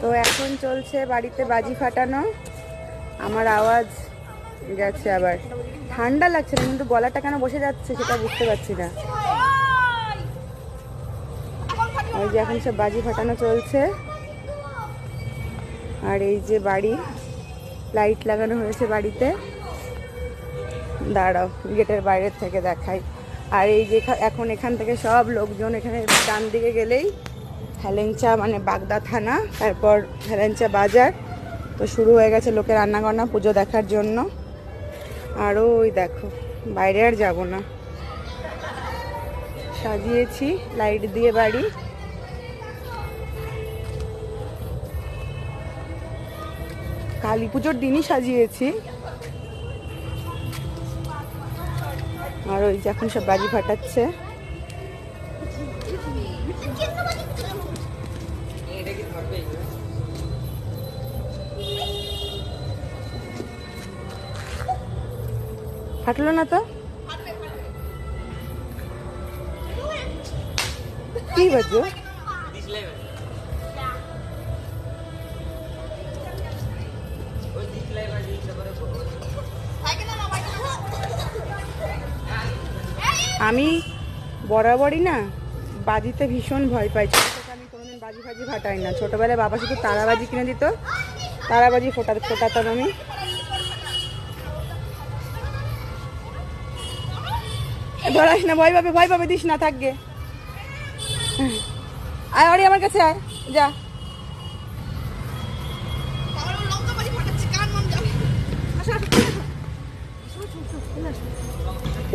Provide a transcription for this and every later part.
তো এখন চলছে বাড়িতে বাজি ফাটানো। আমার আওয়াজ গেছে আবার। ঠান্ডা লাগছে না, কিন্তু গলাটা কেন বসে যাচ্ছে সেটা বুঝতে পারছি না। ওই যে এখন সব বাজি ফাটানো চলছে। আর এই যে বাড়ি, লাইট লাগানো হয়েছে বাড়িতে। দাঁড়াও, গেটের বাইরের থেকে দেখাই। আর এই যে এখা- এখন এখান থেকে সব লোকজন এখানে ডান দিকে গেলেই হেলেঞ্চা মানে বাগদা থানা, তারপর হেলেঞ্চা বাজার। তো শুরু হয়ে গেছে লোকের রান্নাবান্না পুজো দেখার জন্য। আরও ওই দেখো, বাইরে আর যাব না। সাজিয়েছি, লাইট দিয়ে বাড়ি। কালী পুজোর দিনই সাজিয়েছি। আর ওই যে এখন সব বাজি ফাটাচ্ছে। ফাটলো না তো? কি বাজো? আমি বরাবরই না? বাজিতে ভীষণ ভয় পাই ছোটো থেকে আমি কোনোদিন বাজি ফাজি ফাটাই না। ছোটোবেলায় বাবা শুধু তারাবাজি কিনে দিত। তারাবাজি ফোটা, ফোটাতাম আমি। ধরাস না, ভয় পাবে ভয় পাবে, দিস না থাকবে আয় আমার কাছে আয়। যা।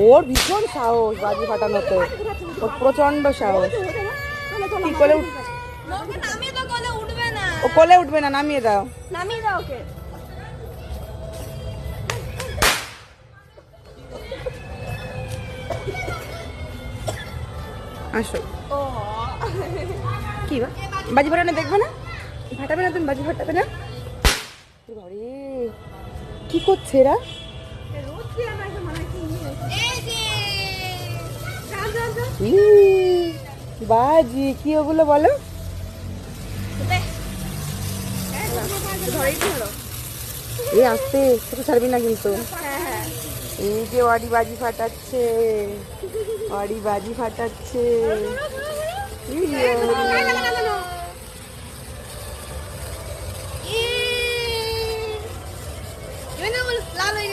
ওর ভীষণ সাহস বাজি ফাটানোতে। ওর প্রচণ্ড সাহস। কি কোলে না। ও কোলে উঠবে না নামিয়ে দাও। নামিয়ে দাও ওকে। আসো। কি বা? বাজি ফাটানো দেখবে না? ফাটাবে না তুমি বাজি ফাটাবে না? কি করছে এরা? বাজি, কি ওগুলো বলো? এই আসতে ছোট ছাড়বি না কিন্তু। এই যে অডি বাজি ফাটাচ্ছে, অডি বাজি ফাটাচ্ছে। লাল হয়ে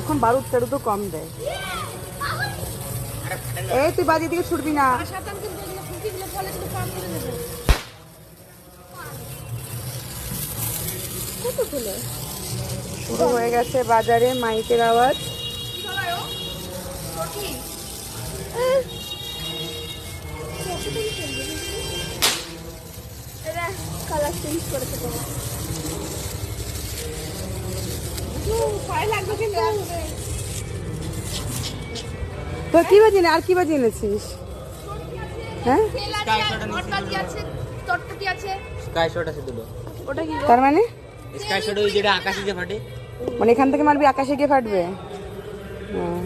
এখন বারুদ টারুদ কম দেয়। এই তুই বাজি দিকে ছুটবি না। শুরু হয়ে গেছে বাজারে মাইকের আওয়াজ। এটা কালার চেঞ্জ তো। কি বাজি আর কি বাজি এনেছিস? হ্যাঁ? মটবাজি আছে চটপটি আছে স্কাই শট আছে দুটো ওটা কি তার মানে? স্কাই শট ওই যেটা আকাশে যে ফাটে। মানে এখান থেকে মারবি আকাশে গিয়ে ফাটবে? হ্যাঁ